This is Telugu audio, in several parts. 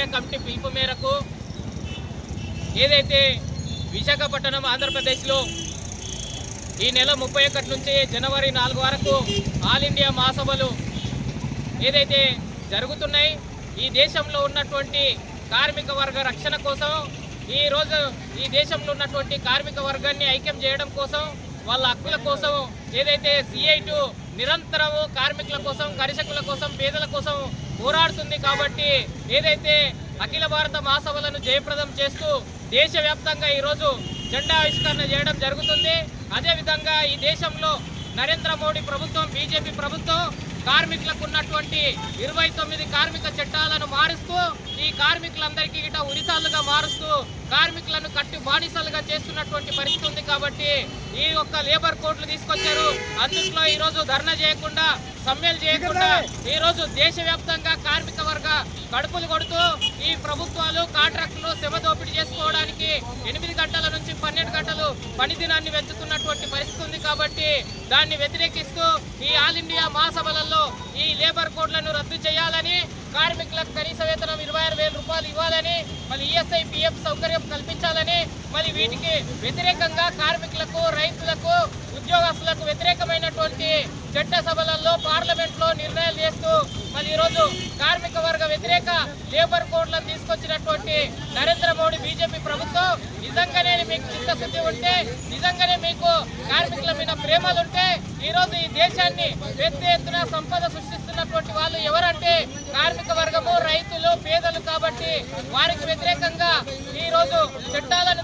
సమన్వయ కమిటీ పిలుపు మేరకు ఏదైతే విశాఖపట్నం ఆంధ్రప్రదేశ్లో ఈ నెల ముప్పై ఒకటి నుంచి జనవరి నాలుగు వరకు ఆల్ ఇండియా మహాసభలు ఏదైతే జరుగుతున్నాయి ఈ దేశంలో ఉన్నటువంటి కార్మిక వర్గ రక్షణ కోసం ఈ రోజు ఈ దేశంలో ఉన్నటువంటి కార్మిక వర్గాన్ని ఐక్యం చేయడం కోసం వాళ్ళ హక్కుల కోసం ఏదైతే సిఐటు నిరంతరము కార్మికుల కోసం కరిషకుల కోసం పేదల కోసం పోరాడుతుంది కాబట్టి ఏదైతే అఖిల భారత మహాసభలను జయప్రదం చేస్తూ దేశవ్యాప్తంగా ఈరోజు జెండా ఆవిష్కరణ చేయడం జరుగుతుంది. అదేవిధంగా ఈ దేశంలో నరేంద్ర మోడీ ప్రభుత్వం బీజేపీ ప్రభుత్వం కార్మికులకు ఉన్నటువంటి ఇరవై తొమ్మిది కార్మిక చట్టాలను మారుస్తూ ఈ కార్మికులందరికీ ఇట ఉరితాలుగా మారుస్తూ కార్మికులను కట్టి బానిసలుగా చేస్తున్నటువంటి పరిస్థితి ఉంది కాబట్టి ఈ ఒక్క లేబర్ కోడ్లు తీసుకొచ్చారు. అందుట్లో ఈ రోజు ధర్నా చేయకుండా సమ్మెలు చేయకుండా ఈ రోజు దేశవ్యాప్తంగా కార్మిక వర్గ కడుపులు కొడుతూ ఈ ప్రభుత్వాలు కాంట్రాక్టులు శ్రమ దోపిడీ చేసుకోవడానికి ఎనిమిది గంటల నుంచి పన్నెండు గంటలు పని దినాన్ని పెంచుతున్నటువంటి పరిస్థితి ఉంది కాబట్టి దాన్ని వ్యతిరేకిస్తూ ఈ ఆల్ ఇండియా మహాసభలలో ఈ లేబర్ కోడ్లను రద్దు చేయాలని కార్మికులకు కనీస వేతనం ఇరవై ఆరు వేల రూపాయలు ఇవ్వాలని మళ్ళీ ఈఎస్ఐ పిఎఫ్ సౌకర్యం కల్పించాలని మరి వీటికి వ్యతిరేకంగా కార్మికులకు రైతులకు ఉద్యోగస్తులకు వ్యతిరేకమైనటువంటి చట్ట సభలలో పార్లమెంట్లో నిర్ణయాలు చేస్తూ మళ్ళీ ఈరోజు కార్మిక వర్గ వ్యతిరేక లేబర్ కోడ్లను తీసుకొచ్చినటువంటి నరేంద్ర మోడీ బీజేపీ ప్రభుత్వం నిజంగానే మీకు చిత్తశుద్ధి ఉంటే నిజంగానే మీకు కార్మికుల మీద ప్రేమలుంటే ఈరోజు ఈ రోజు ఈ దేశాన్ని పెద్ద ఎత్తున సంపద సృష్టిస్తున్నటువంటి వాళ్ళు ఎవరంటే కార్మిక వర్గము రైతులు పేదలు కాబట్టి వారికి వ్యతిరేకంగా ఈ రోజు చట్టాలను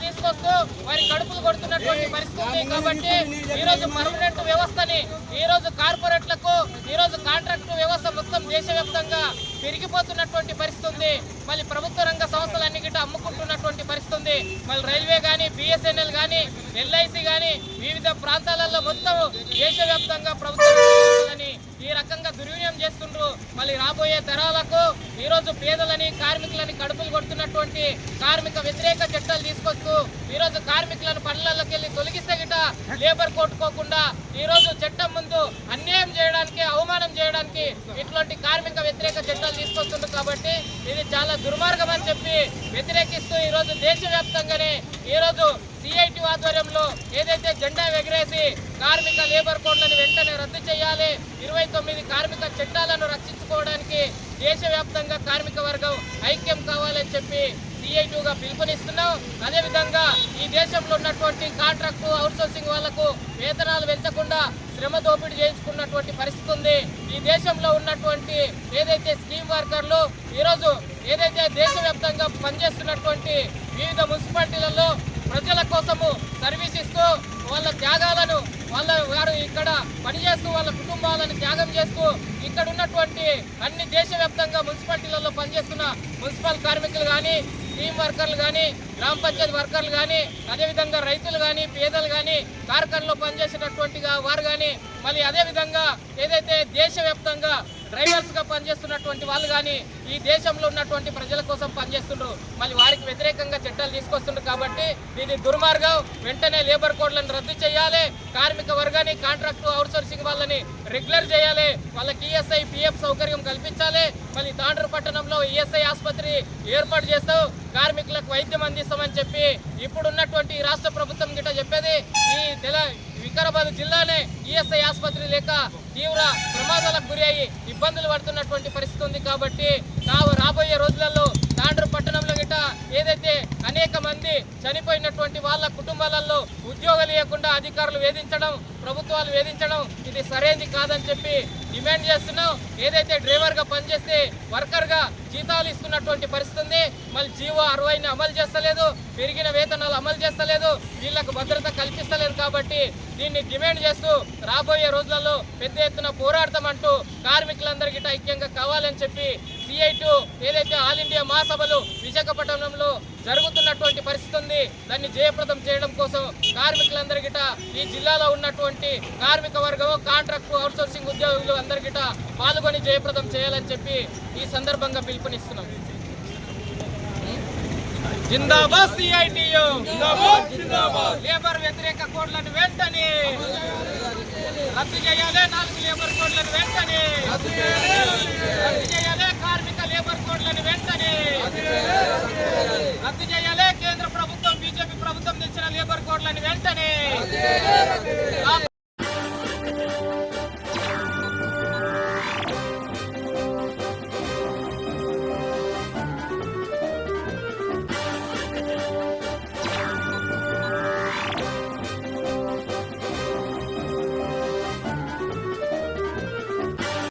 వారి కడుపులు కొడుతున్నటువంటి పరిస్థితి ఉంది కాబట్టి ఈ రోజు పర్మనెంట్ వ్యవస్థని ఈ రోజు కార్పొరేట్లకు ఈ రోజు కాంట్రాక్ట్ వ్యవస్థ మొత్తం దేశవ్యాప్తంగా పెరిగిపోతున్నటువంటి పరిస్థితి ఉంది మళ్ళీ ప్రభుత్వ రంగ సంస్థలన్నీ గిట్ట అమ్ముకుంటున్నటువంటి పరిస్థితి ఉంది మళ్ళీ రైల్వే కానీ బిఎస్ఎన్ఎల్ కానీ ఎల్ఐసి కానీ వివిధ ప్రాంతాలలో మొత్తం దేశవ్యాప్తంగా ప్రభుత్వ ఈ రకంగా దుర్వినియోగం చేస్తుండ్రు. మళ్ళీ రాబోయే తరాలకు ఈరోజు పేదలని కార్మికులని కడుపులు కొడుతున్నటువంటి కార్మిక వ్యతిరేక చట్టాలు తీసుకొస్తూ ఈరోజు కార్మికులను పనులలోకి వెళ్ళి తొలగిస్తే గిట లేబర్ కొట్టుకోకుండా ఈరోజు చట్టం ముందు అన్యాయం చేయడానికి అవమానం చేయడానికి ఇట్లాంటి కార్మిక వ్యతిరేక చట్టాలు తీసుకొస్తుంది కాబట్టి ఇది చాలా దుర్మార్గం అని చెప్పి వ్యతిరేకిస్తూ ఈరోజు దేశవ్యాప్తంగానే ఈ రోజు సిఐటి ఆధ్వర్యంలో ఏదైతే జెండా ఎగరేసి కార్మిక లేబర్ కోడ్లను వెంటనే రద్దు చేయాలి ఇరవై తొమ్మిది కార్మిక చట్టాలను రక్షించుకోవడానికి దేశవ్యాప్తంగా కార్మిక వర్గం ఐక్యం కావాలని చెప్పి సిఐటిగా పిలుపునిస్తున్నాం. అదేవిధంగా ఈ దేశంలో ఉన్నటువంటి కాంట్రాక్టు అవుట్సోర్సింగ్ వాళ్ళకు వేతనాలు పెంచకుండా శ్రమ దోపిడీ చేయించుకున్నటువంటి పరిస్థితి ఉంది. ఈ దేశంలో ఉన్నటువంటి ఏదైతే స్కీమ్ వర్కర్లు ఈరోజు ఏదైతే దేశవ్యాప్తంగా పనిచేస్తున్నటువంటి వివిధ మున్సిపాలిటీలలో ప్రజల కోసము సర్వీస్ ఇస్తూ వాళ్ళ త్యాగాలను వాళ్ళ వారు ఇక్కడ పనిచేస్తూ వాళ్ళ కుటుంబాలను త్యాగం చేస్తూ ఇక్కడ ఉన్నటువంటి అన్ని దేశవ్యాప్తంగా మున్సిపాలిటీలలో పనిచేస్తున్న మున్సిపల్ కార్మికులు కానీ టీమ్ వర్కర్లు కానీ గ్రామ పంచాయతీ వర్కర్లు కానీ అదేవిధంగా రైతులు కానీ పేదలు కానీ కార్ఖానలో పనిచేసేటటువంటి వారు కానీ మళ్ళీ అదేవిధంగా ఏదైతే దేశవ్యాప్తంగా డ్రైవర్స్గా పనిచేస్తున్నటువంటి వాళ్ళు కానీ ఈ దేశంలో ఉన్నటువంటి ప్రజల కోసం పనిచేస్తుండ్రు. మళ్ళీ వారికి వ్యతిరేకంగా చట్టాలు తీసుకొస్తుండ్రు కాబట్టి ఇది దుర్మార్గం వెంటనే లేబర్ కోడ్లను రద్దు చేయాలి. కార్మిక వర్గాన్ని కాంట్రాక్టు అవుట్సోర్సింగ్ వాళ్ళని రెగ్యులర్ చేయాలి. వాళ్ళకి ఈఎస్ఐ పిఎఫ్ సౌకర్యం కల్పించాలి. మళ్ళీ తాండ్రు పట్టణంలో ఈఎస్ఐ ఆసుపత్రి ఏర్పాటు చేస్తావు కార్మికులకు వైద్యం ఇస్తామని చెప్పి ఇప్పుడు ఉన్నటువంటి రాష్ట్ర ప్రభుత్వం గిట్ట చెప్పేది. ఈ తెల వికారాబాద్ జిల్లానే ఈఎస్ఐ ఆసుపత్రి లేక తీవ్ర ప్రమాదాలకు గురి ఇబ్బందులు పడుతున్నటువంటి పరిస్థితి ఉంది కాబట్టి కా- రాబోయే రోజులలో తాండ్రు పట్టణంలో గిట్ట ఏదైతే అనేక మంది చనిపోయినటువంటి వాళ్ళ కుటుంబాలలో ఉద్యోగాలు లేకుండా అధికారులు వేధించడం ప్రభుత్వాలు వేధించడం ఇది సరైనది కాదని చెప్పి డిమాండ్ చేస్తున్నాం. ఏదైతే డ్రైవర్గా పనిచేస్తే వర్కర్గా జీతాలు ఇస్తున్నటువంటి పరిస్థితి ఉంది. మళ్ళీ జీవో అరవైని అమలు చేస్తలేదు పెరిగిన వేతనాలు అమలు చేస్తలేదు వీళ్ళకు భద్రత కల్పిస్తలేదు కాబట్టి దీన్ని డిమాండ్ చేస్తూ రాబోయే రోజులలో పెద్ద ఎత్తున పోరాడతామంటూ కార్మికులందరికీ ఐక్యంగా కావాలని చెప్పి సిఐ ఏదైతే ఆల్ ఇండియా మహాసభలు విశాఖపట్నంలో జరుగుతున్నటువంటి పరిస్థితి ఉంది దాన్ని జయప్రదం చేయడం కోసం కార్మికులందరికిట ఈ జిల్లాలో ఉన్నటువంటి కార్మిక వర్గం కాంట్రాక్టు అవుట్సోర్సింగ్ ఉద్యోగులు అందరికిట పాల్గొని జయప్రదం చేయాలని చెప్పి ఈ సందర్భంగా పిలుపునిస్తున్నాం. జిందాబాద్ సిఐటియు లేబర్ వ్యతిరేక కోడ్లను వెంటనే రద్దు చేయాలి నాలుగు లేబర్ కోడ్లను వెంటనే రోడ్లను వెంటనే